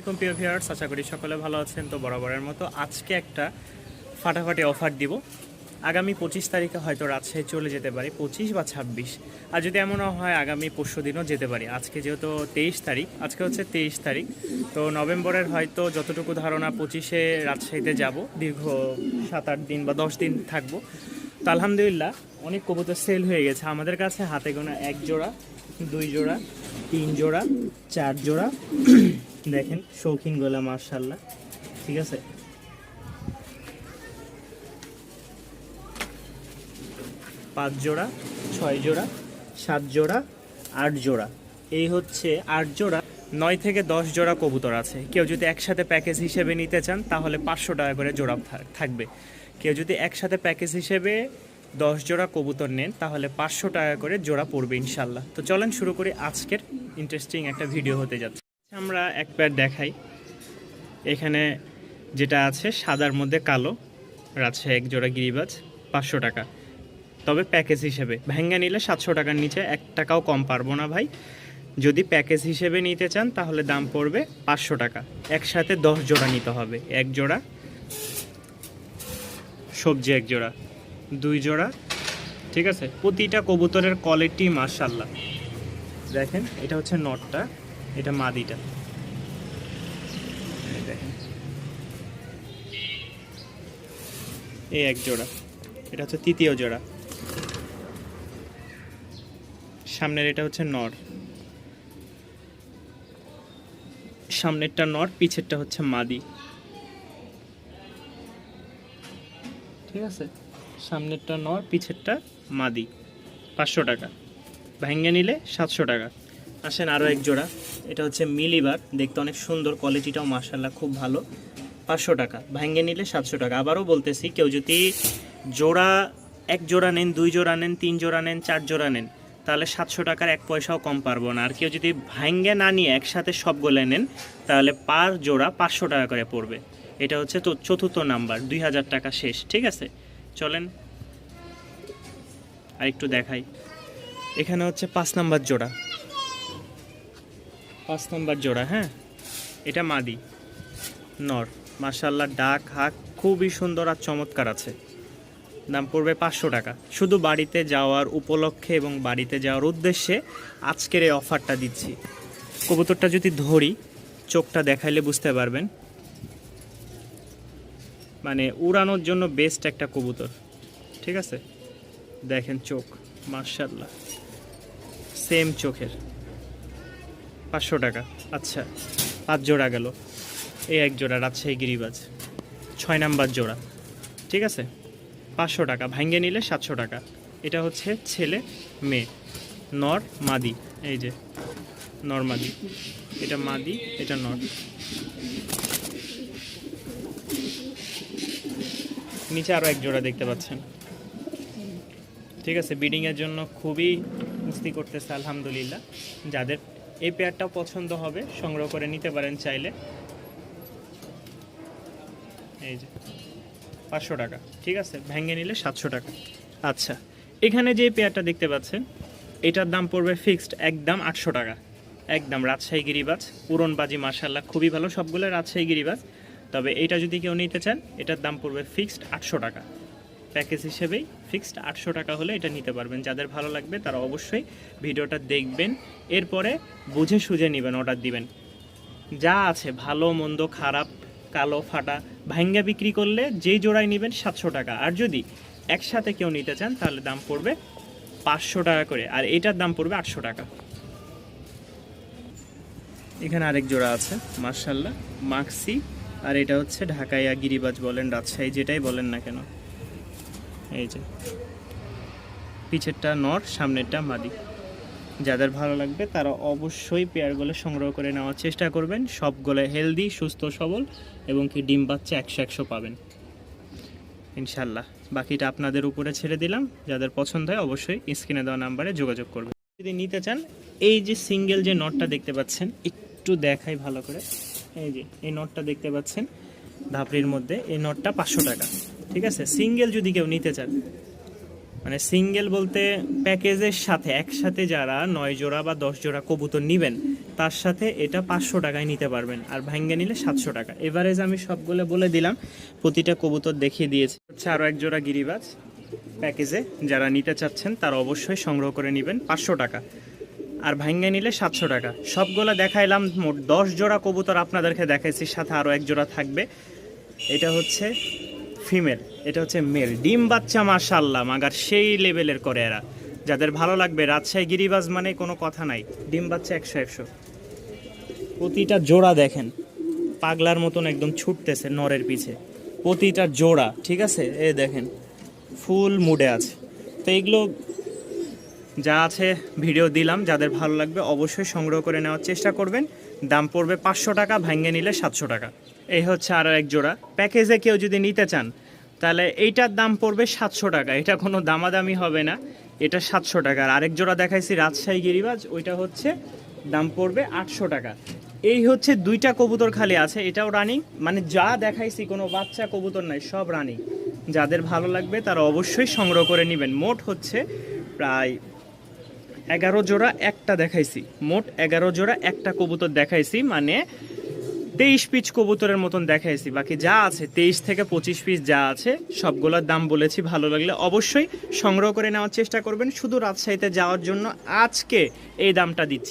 আসসালামাইকুম প্রিয় ভিউয়ার্স, আশা করি সকলে ভালো আছেন। তো বরাবরের মতো আজকে একটা ফাটাফাটি অফার দিব। আগামী পঁচিশ তারিখে হয়তো রাজশাহী চলে যেতে পারি, পঁচিশ বা ছাব্বিশ। আর যদি এমনও হয়, আগামী পরশু দিনও যেতে পারি। আজকে যেহেতু তেইশ তারিখ, আজকে হচ্ছে তেইশ তারিখ, তো নভেম্বরের হয়তো যতটুকু ধারণা পঁচিশে রাজশাহীতে যাব, দীর্ঘ সাত আট দিন বা দশ দিন থাকব। তো আলহামদুলিল্লাহ, অনেক কবুতর সেল হয়ে গেছে। আমাদের কাছে হাতে গোনা এক জোড়া, দুই জোড়া, তিন জোড়া, চার জোড়া দেখেন, শৌখিন গোলা মার্শাল্লাহ ঠিক আছে? পাঁচ জোড়া, ছয় জোড়া, সাত জোড়া, আট জোড়া। এই হচ্ছে আট জোড়া, নয় থেকে দশ জোড়া কবুতর আছে। কেউ যদি একসাথে প্যাকেজ হিসেবে নিতে চান, তাহলে পাঁচশো টাকা করে জোড়া থাকবে। কেউ যদি একসাথে প্যাকেজ হিসেবে দশ জোড়া কবুতর নেন, তাহলে পাঁচশো টাকা করে জোড়া পড়বে ইনশাল্লাহ তো চলেন শুরু করি আজকের ইন্টারেস্টিং একটা ভিডিও হতে যাচ্ছে। আমরা এক প্যার দেখাই। এখানে যেটা আছে, সাদার মধ্যে কালো, রাজশাহী এক জোড়া গিরিবাজ, পাঁচশো টাকা। তবে প্যাকেজ হিসেবে, ভেঙ্গা নিলে সাতশো টাকার নিচে এক টাকাও কম পারব না ভাই। যদি প্যাকেজ হিসেবে নিতে চান, তাহলে দাম পড়বে পাঁচশো টাকা। একসাথে দশ জোড়া নিতে হবে। এক জোড়া, সবজি এক জোড়া, দুই জোড়া, ঠিক আছে? প্রতিটা কবুতরের কোয়ালিটি মার্শাল্লাহ দেখেন, এটা হচ্ছে নটটা। এটা মাদিটা। এই এক জোড়া। এটা হচ্ছে তৃতীয় জোড়া। সামনের এটা হচ্ছে নর। সামনেরটা নর, পিছেরটা হচ্ছে মাদি। ঠিক আছে? সামনেরটা নর, পিছেরটা মাদি। পাঁচশো টাকা। ভেঙ্গে নিলে সাতশো টাকা। আসেন আরও এক জোড়া। এটা হচ্ছে মিলিবার দেখতে অনেক সুন্দর কোয়ালিটিটাও মার্শাল্লাহ খুব ভালো। পাঁচশো টাকা, ভেঙ্গে নিলে সাতশো টাকা। আবারও বলতেছি, কেউ যদি জোড়া, এক জোড়া নেন, দুই জোড়া নেন, তিন জোড়া নেন, চার জোড়া নেন, তাহলে সাতশো টাকার এক পয়সাও কম পারব না। আর কেউ যদি ভাঙ্গে না নিয়ে একসাথে সবগুলো নেন, তাহলে পার জোড়া পাঁচশো টাকা করে পড়বে। এটা হচ্ছে তো চতুর্থ নাম্বার, দুই হাজার টাকা শেষ, ঠিক আছে? চলেন আর একটু দেখাই। এখানে হচ্ছে পাঁচ নাম্বার জোড়া। পাঁচ নম্বর জোড়া হ্যাঁ? এটা মাদি, নর। মার্শাল্লাহ ডাক, হাক খুবই সুন্দর আর চমৎকার আছে। দাম পড়বে পাঁচশো টাকা। শুধু বাড়িতে যাওয়ার উপলক্ষে এবং বাড়িতে যাওয়ার উদ্দেশ্যে আজকের এই অফারটা দিচ্ছি। কবুতরটা যদি ধরি, চোখটা দেখাইলে বুঝতে পারবেন। মানে উড়ানোর জন্য বেস্ট একটা কবুতর। ঠিক আছে? দেখেন চোখ মার্শাল্লাহ সেম চোখের। পাঁচশো টাকা। আচ্ছা পাঁচ জোড়া গেল। এই এক জোড়া রাজশাহী গিরিবাজ। ছয় নাম্বার জোড়া। ঠিক আছে? পাঁচশো টাকা, ভাঙ্গে নিলে সাতশো টাকা। এটা হচ্ছে ছেলে, মেয়ে। নর, মাদি। এই যে, নর, মাদি। এটা মাদি, এটা নর। নিচে আরও এক জোড়া দেখতে পাচ্ছেন। ঠিক আছে? বিডিংয়ের জন্য খুবই মুস্তি করতেছে, আলহামদুলিল্লাহ। যাদের এই পেয়ারটাও পছন্দ হবে, সংগ্রহ করে নিতে পারেন চাইলে। এই যে, পাঁচশো টাকা, ঠিক আছে? ভেঙে নিলে সাতশো টাকা। আচ্ছা এখানে যে পেয়ারটা দেখতে পাচ্ছেন, এটার দাম পড়বে ফিক্সড একদম আটশো টাকা। একদম রাজশাহী গিরিবাজ পুরনবাজি মার্শাল্লাহ খুবই ভালো সবগুলো রাজশাহী গিরিবাজ। তবে এটা যদি কেউ নিতে চান, এটার দাম পড়বে ফিক্সড আটশো টাকা। প্যাকেজ হিসেবেই ফিক্সড আটশো টাকা হলে এটা নিতে পারবেন। যাদের ভালো লাগবে তারা অবশ্যই ভিডিওটা দেখবেন, এরপরে বুঝে সুঝে নেবেন অর্ডার দিবেন। যা আছে, ভালো, মন্দ, খারাপ, কালো, ফাটা, ভাঙ্গা বিক্রি করলে যেই জোড়ায় নেবেন সাতশো টাকা। আর যদি একসাথে কেউ নিতে চান, তাহলে দাম পড়বে পাঁচশো টাকা করে, আর এটার দাম পড়বে আটশো টাকা। এখানে আরেক জোড়া আছে মার্শাল্লাহ মাক্সি, আর এটা হচ্ছে ঢাকাইয়া গিরিবাজ বলেন, রাজশাহী যেটাই বলেন না কেন। এই যে। পিছেরটা নর, সামনেরটা মাদি। যাদের ভালো লাগবে, তারা অবশ্যই পেয়ারগুলো সংগ্রহ করে নেওয়ার চেষ্টা করবেন। সবগুলো হেলদি, সুস্থ, সবল এবং কি ডিম বাচ্চা একশো একশো পাবেন। ইনশাল্লাহ। বাকিটা আপনাদের উপরে ছেড়ে দিলাম। যাদের পছন্দ হয়, অবশ্যই স্ক্রিনে দেওয়া নাম্বারে যোগাযোগ করবেন। যদি নিতে চান, এই যে সিঙ্গেল যে নটটা দেখতে পাচ্ছেন, একটু দেখাই ভালো করে। এই যে, এই নটটা দেখতে পাচ্ছেন। ধাপড়ির মধ্যে এই নটটা পাঁচশো টাকা। ঠিক আছে? সিঙ্গেল যদি কেউ নিতে চান মানে সিঙ্গেল বলতে প্যাকেজের সাথে, একসাথে যারা নয় জোড়া বা দশ জোড়া কবুতর নিবেন, তার সাথে এটা পাঁচশো টাকায় নিতে পারবেন আর ভাঙ্গে নিলে সাতশো টাকা। এভারেজ আমি সবগুলো বলে দিলাম, প্রতিটা কবুতর দেখিয়ে দিয়েছি। হচ্ছে আরও এক জোড়া গিরিবাজ প্যাকেজে, যারা নিতে চাচ্ছেন তারা অবশ্যই সংগ্রহ করে নেবেন পাঁচশো টাকা। আর ভাঙ্গে নিলে সাতশো টাকা। সবগুলো দেখাইলাম, মোট দশ জোড়া কবুতর আপনাদেরকে দেখাইছি, সাথে আরও এক জোড়া থাকবে। এটা হচ্ছে ফিমেল, এটা হচ্ছে মেল। ডিম বাচ্চা মাশাল্লাহ মাগার সেই লেভেলের করে এরা। যাদের ভালো লাগবে, রাজশাহী গিরিবাজ মানে কোনো কথা নাই। ডিম বাচ্চা একশো একশো। প্রতিটা জোড়া দেখেন, পাগলার মতন একদম ছুটতেছে নরের পিছে। প্রতিটা জোড়া, ঠিক আছে? এ দেখেন, ফুল মুডে আছে। তো এগুলো যা আছে, ভিডিও দিলাম। যাদের ভালো লাগবে, অবশ্যই সংগ্রহ করে নেওয়ার চেষ্টা করবেন। দাম পড়বে পাঁচশো টাকা ভাঙ্গে নিলে সাতশো টাকা। এই হচ্ছে আরও এক জোড়া। প্যাকেজে কেউ যদি নিতে চান, তাহলে এইটার দাম পড়বে সাতশো টাকা। এটা কোনো দামাদামি হবে না। এটা সাতশো টাকা। আর আরেক জোড়া দেখাইছি, রাজশাহী গিরিবাজ। ওইটা হচ্ছে দাম পড়বে আটশো টাকা। এই হচ্ছে দুইটা কবুতর খালি আছে। এটাও রানিং মানে যা দেখাইছি, কোনো বাচ্চা, কবুতর নাই, সব রানিং যাদের ভালো লাগবে, তারা অবশ্যই সংগ্রহ করে নেবেন। মোট হচ্ছে প্রায় এগারো জোড়া একটা দেখাইছি। মোট এগারো জোড়া একটা কবুতর দেখাইছি মানে তেইশ পিস কবুতরের মতন দেখাইছি। বাকি যা আছে, তেইশ থেকে পঁচিশ পিস যা আছে, সবগুলোর দাম বলেছি, ভালো লাগলে অবশ্যই সংগ্রহ করে নেওয়ার চেষ্টা করবেন। শুধু রাজশাহীতে যাওয়ার জন্য আজকে এই দামটা দিচ্ছি।